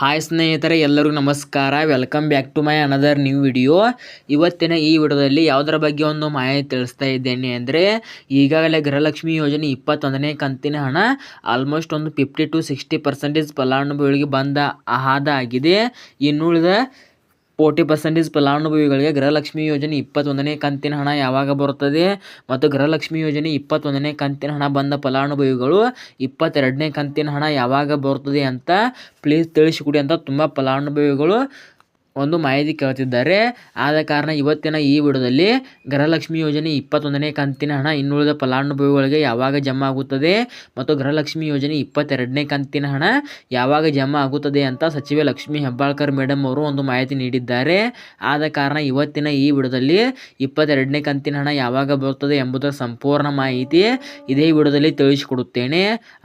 Hi ಸ್ನೇಹಿತರೆ, ಎಲ್ಲರಿಗೂ ನಮಸ್ಕಾರ. Welcome back to my another new video ಇವತ್ತಿನ ಈ ವಿಡಿಯೋದಲ್ಲಿ ಯಾವುದರ ಬಗ್ಗೆ ಒಂದು ಮಾಹಿತಿ ತಿಳಿಸ್ತಾ ಇದ್ದೇನೆ ಅಂದರೆ, ಈಗಾಗಲೇ ಗೃಹಲಕ್ಷ್ಮಿ ಯೋಜನೆ ಇಪ್ಪತ್ತೊಂದನೇ ಕಂತಿನ ಹಣ ಆಲ್ಮೋಸ್ಟ್ ಒಂದು ಫಿಫ್ಟಿ ಟು ಸಿಕ್ಸ್ಟಿ ಪರ್ಸೆಂಟೇಜ್ ಫಲಾನುಭವಿಗಳಿಗೆ ಬಂದ ಆಹಾದ ಆಗಿದೆ. ಇನ್ನುಳಿದ ಫೋರ್ಟಿ ಪರ್ಸೆಂಟೇಜ್ ಫಲಾನುಭವಿಗಳಿಗೆ ಗೃಹಲಕ್ಷ್ಮಿ ಯೋಜನೆ ಇಪ್ಪತ್ತೊಂದನೇ ಕಂತಿನ ಹಣ ಯಾವಾಗ ಬರುತ್ತದೆ? ಮತ್ತು ಗೃಹಲಕ್ಷ್ಮಿ ಯೋಜನೆ ಇಪ್ಪತ್ತೊಂದನೇ ಕಂತಿನ ಹಣ ಬಂದ ಫಲಾನುಭವಿಗಳು ಇಪ್ಪತ್ತೆರಡನೇ ಕಂತಿನ ಹಣ ಯಾವಾಗ ಬರುತ್ತದೆ ಅಂತ ಪ್ಲೀಸ್ ತಿಳಿಸಿಕೊಡಿ ಅಂತ ತುಂಬ ಫಲಾನುಭವಿಗಳು ಒಂದು ಮಾಹಿತಿ ಕೇಳ್ತಿದ್ದಾರೆ ಆದ ಕಾರಣ ಇವತ್ತಿನ ಈ ವಿಡಿಯೋದಲ್ಲಿ ಗೃಹಲಕ್ಷ್ಮಿ ಯೋಜನೆ ಇಪ್ಪತ್ತೊಂದನೇ ಕಂತಿನ ಹಣ ಇನ್ನುಳಿದ ಫಲಾನುಭವಿಗಳಿಗೆ ಯಾವಾಗ ಜಮಾ ಆಗುತ್ತದೆ ಮತ್ತು ಗೃಹಲಕ್ಷ್ಮಿ ಯೋಜನೆ ಇಪ್ಪತ್ತೆರಡನೇ ಕಂತಿನ ಹಣ ಯಾವಾಗ ಜಮಾ ಆಗುತ್ತದೆ ಅಂತ ಸಚಿವೆ ಲಕ್ಷ್ಮಿ ಹೆಬ್ಬಾಳ್ಕರ್ ಮೇಡಮ್ ಅವರು ಒಂದು ಮಾಹಿತಿ ನೀಡಿದ್ದಾರೆ. ಆದ ಕಾರಣ ಇವತ್ತಿನ ಈ ವಿಡಿಯೋದಲ್ಲಿ ಇಪ್ಪತ್ತೆರಡನೇ ಕಂತಿನ ಹಣ ಯಾವಾಗ ಬರುತ್ತದೆ ಎಂಬುದರ ಸಂಪೂರ್ಣ ಮಾಹಿತಿ ಇದೇ ವಿಡಿಯೋದಲ್ಲಿ ತಿಳಿಸಿಕೊಡುತ್ತೇನೆ.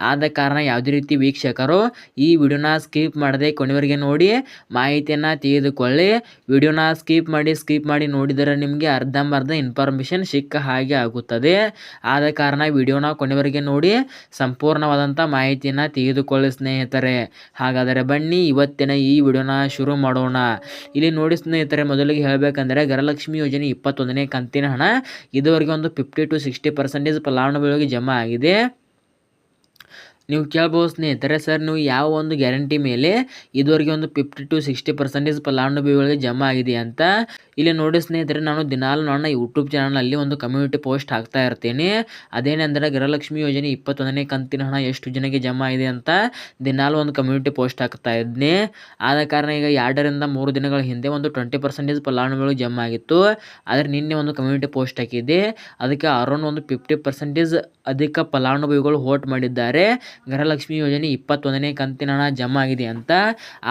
ಆದ ಕಾರಣ ಯಾವುದೇ ರೀತಿ ವೀಕ್ಷಕರು ಈ ವಿಡಿಯೋನ ಸ್ಕಿಪ್ ಮಾಡದೆ ಕೊನೆವರೆಗೆ ನೋಡಿ ಮಾಹಿತಿಯನ್ನು ತಿಳಿದುಕೊಳ್ಳಿ ವಿಡಿಯೋನ ಸ್ಕಿಪ್ ಮಾಡಿ ಸ್ಕಿಪ್ ಮಾಡಿ ನೋಡಿದರೆ ನಿಮಗೆ ಅರ್ಧಂಬರ್ಧ ಇನ್ಫಾರ್ಮೇಷನ್ ಸಿಕ್ಕ ಹಾಗೆ ಆಗುತ್ತದೆ. ಆದ ಕಾರಣ ವಿಡಿಯೋನ ಕೊನೆವರೆಗೆ ನೋಡಿ, ಸಂಪೂರ್ಣವಾದಂಥ ಮಾಹಿತಿಯನ್ನು ತೆಗೆದುಕೊಳ್ಳಿ ಸ್ನೇಹಿತರೆ. ಹಾಗಾದರೆ ಬನ್ನಿ, ಇವತ್ತಿನ ಈ ವಿಡಿಯೋನ ಶುರು ಮಾಡೋಣ. ಇಲ್ಲಿ ನೋಡಿ ಸ್ನೇಹಿತರೆ, ಮೊದಲಿಗೆ ಹೇಳಬೇಕಂದ್ರೆ ಗರಲಕ್ಷ್ಮಿ ಯೋಜನೆ ಇಪ್ಪತ್ತೊಂದನೇ ಕಂತಿನ ಹಣ. ಇದುವರೆಗೆ ಒಂದು ಫಿಫ್ಟಿ ಟು ಸಿಕ್ಸ್ಟಿ ಪರ್ಸೆಂಟೇಜ್ ಫಲಾನುಭವಿಗಳಿಗೆ ಜಮಾ ಆಗಿದೆ. ನೀವು ಕೇಳ್ಬೋದು ಸ್ನೇಹಿತರೆ, ಸರ್, ನೀವು ಯಾವ ಒಂದು ಗ್ಯಾರಂಟಿ ಮೇಲೆ ಇದುವರೆಗೆ ಒಂದು ಫಿಫ್ಟಿ ಟು ಸಿಕ್ಸ್ಟಿ ಪರ್ಸೆಂಟೇಜ್ ಫಲಾನುಭವಿಗಳಿಗೆ ಜಮಾ ಆಗಿದೆ ಅಂತ ಇಲ್ಲಿ ನೋಡಿ ಸ್ನೇಹಿತರೆ, ನಾನು ದಿನಾಲು ನನ್ನ ಯೂಟ್ಯೂಬ್ ಚಾನಲಲ್ಲಿ ಒಂದು ಕಮ್ಯುನಿಟಿ ಪೋಸ್ಟ್ ಹಾಕ್ತಾ ಇರ್ತೀನಿ. ಅದೇನೆಂದರೆ ಗೃಹಲಕ್ಷ್ಮಿ ಯೋಜನೆ ಇಪ್ಪತ್ತೊಂದನೇ ಕಂತಿನ ಹಣ ಎಷ್ಟು ಜನಕ್ಕೆ ಜಮಾ ಇದೆ ಅಂತ ದಿನಾಲು ಒಂದು ಕಮ್ಯುನಿಟಿ ಪೋಸ್ಟ್ ಹಾಕ್ತಾ ಇದ್ದೀನಿ ಆದ ಕಾರಣ ಈಗ ಎರಡರಿಂದ ಮೂರು ದಿನಗಳ ಹಿಂದೆ ಒಂದು ಟ್ವೆಂಟಿ ಪರ್ಸೆಂಟೇಜ್ ಫಲಾನುಭವಿಗಳು ಜಮಾ ಆಗಿತ್ತು. ಆದರೆ ನಿನ್ನೆ ಒಂದು ಕಮ್ಯುನಿಟಿ ಪೋಸ್ಟ್ ಹಾಕಿದ್ದೆ. ಅದಕ್ಕೆ ಅರೌಂಡ್ ಒಂದು ಫಿಫ್ಟಿ ಪರ್ಸೆಂಟೇಜ್ ಅಧಿಕ ಫಲಾನುಭವಿಗಳು ವೋಟ್ ಮಾಡಿದ್ದಾರೆ. ಗೃಹಲಕ್ಷ್ಮಿ ಯೋಜನೆ ಇಪ್ಪತ್ತೊಂದನೇ ಕಂತಿನ ಹಣ ಜಮಾ ಆಗಿದೆ ಅಂತ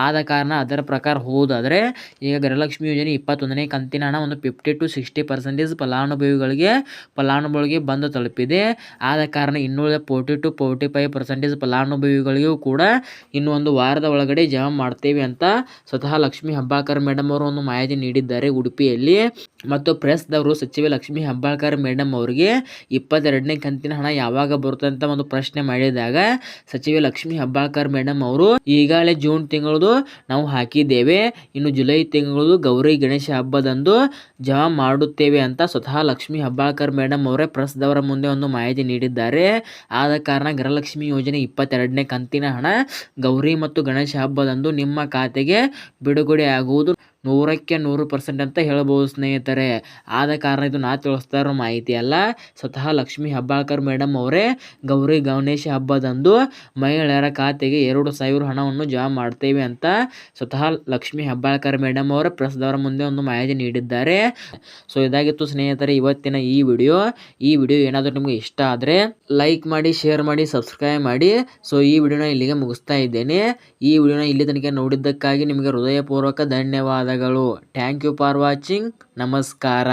ಆದ ಕಾರಣ ಅದರ ಪ್ರಕಾರ ಹೋದಾದರೆ ಈಗ ಗೃಹಲಕ್ಷ್ಮಿ ಯೋಜನೆ ಇಪ್ಪತ್ತೊಂದನೇ ಕಂತಿನ ಹಣ ಒಂದು ಫಿಫ್ಟಿ ಟು ಸಿಕ್ಸ್ಟಿ ಪರ್ಸೆಂಟೇಜ್ ಫಲಾನುಭವಿಗಳಿಗೆ ಫಲಾನುಭವಿಗಳಿಗೆ ಬಂದು ತಲುಪಿದೆ. ಆದ ಕಾರಣ ಇನ್ನುಳಿದ forty to forty five percentage ಫಲಾನುಭವಿಗಳಿಗೂ ಕೂಡ ಇನ್ನೊಂದು ವಾರದ ಒಳಗಡೆ ಜಮಾ ಮಾಡ್ತೇವೆ ಅಂತ ಸ್ವತಃ ಲಕ್ಷ್ಮಿ ಹೆಬ್ಬಾಳ್ಕರ್ ಮೇಡಮ್ ಅವರು ಒಂದು ಮಾಹಿತಿ ನೀಡಿದ್ದಾರೆ ಉಡುಪಿಯಲ್ಲಿ. ಮತ್ತು ಪ್ರೆಸ್ದವರು ಸಚಿವೆ ಲಕ್ಷ್ಮಿ ಹೆಬ್ಬಾಳ್ಕರ್ ಮೇಡಮ್ ಅವರಿಗೆ ಇಪ್ಪತ್ತೆರಡನೇ ಕಂತಿನ ಹಣ ಯಾವಾಗ ಬರುತ್ತೆ ಅಂತ ಒಂದು ಪ್ರಶ್ನೆ ಮಾಡಿದಾಗ ಸಚಿವೆ ಲಕ್ಷ್ಮೀ ಹೆಬ್ಬಾಳ್ಕರ್ ಮೇಡಮ್ ಅವರು ಈಗಾಗಲೇ ಜೂನ್ ತಿಂಗಳದು ನಾವು ಹಾಕಿದ್ದೇವೆ. ಇನ್ನು ಜುಲೈ ತಿಂಗಳದು ಗೌರಿ ಗಣೇಶ ಹಬ್ಬದಂದು ಜಮಾ ಮಾಡುತ್ತೇವೆ ಅಂತ ಸ್ವತಃ ಲಕ್ಷ್ಮೀ ಹೆಬ್ಬಾಳ್ಕರ್ ಮೇಡಮ್ ಅವರೇ ಪ್ರೆಸ್ದವರ ಮುಂದೆ ಒಂದು ಮಾಹಿತಿ ನೀಡಿದ್ದಾರೆ. ಆದ ಕಾರಣ ಗೃಹಲಕ್ಷ್ಮಿ ಯೋಜನೆ ಇಪ್ಪತ್ತೆರಡನೇ ಕಂತಿನ ಹಣ ಗೌರಿ ಮತ್ತು ಗಣೇಶ ಹಬ್ಬದಂದು ನಿಮ್ಮ ಖಾತೆಗೆ ಬಿಡುಗಡೆ ಆಗುವುದು ನೂರಕ್ಕೆ ನೂರು ಪರ್ಸೆಂಟ್ ಅಂತ ಹೇಳ್ಬೋದು ಸ್ನೇಹಿತರೆ. ಆದ ಕಾರಣ ಇದು ನಾ ತಿಳಿಸ್ತಾ ಇರೋ ಮಾಹಿತಿ ಅಲ್ಲ. ಸ್ವತಃ ಲಕ್ಷ್ಮೀ ಹೆಬ್ಬಾಳ್ಕರ್ ಮೇಡಮ್ ಅವರೇ, ಗೌರಿ ಗಣೇಶ ಹಬ್ಬದಂದು ಮಹಿಳೆಯರ ಖಾತೆಗೆ ಎರಡು ಸಾವಿರ ಹಣವನ್ನು ಜಮಾ ಮಾಡ್ತೇವೆ ಅಂತ ಸ್ವತಃ ಲಕ್ಷ್ಮೀ ಹೆಬ್ಬಾಳ್ಕರ್ ಮೇಡಮ್ ಅವರ ಪ್ರೆಸ್ದವರ ಮುಂದೆ ಒಂದು ಮಾಹಿತಿ ನೀಡಿದ್ದಾರೆ. ಸೊ ಇದಾಗಿತ್ತು ಸ್ನೇಹಿತರೆ ಇವತ್ತಿನ ಈ ವಿಡಿಯೋ. ಈ ವಿಡಿಯೋ ಏನಾದರೂ ನಿಮಗೆ ಇಷ್ಟ ಆದರೆ ಲೈಕ್ ಮಾಡಿ ಶೇರ್ ಮಾಡಿ ಸಬ್ಸ್ಕ್ರೈಬ್ ಮಾಡಿ. ಸೊ ಈ ವಿಡಿಯೋನ ಇಲ್ಲಿಗೆ ಮುಗಿಸ್ತಾ ಇದ್ದೇನೆ. ಈ ವಿಡಿಯೋನ ಇಲ್ಲಿ ತನಕ ನೋಡಿದ್ದಕ್ಕಾಗಿ ನಿಮಗೆ ಹೃದಯಪೂರ್ವಕ ಧನ್ಯವಾದಗಳು. ಥ್ಯಾಂಕ್ ಯು ಫಾರ್ ವಾಚಿಂಗ್ ನಮಸ್ಕಾರ.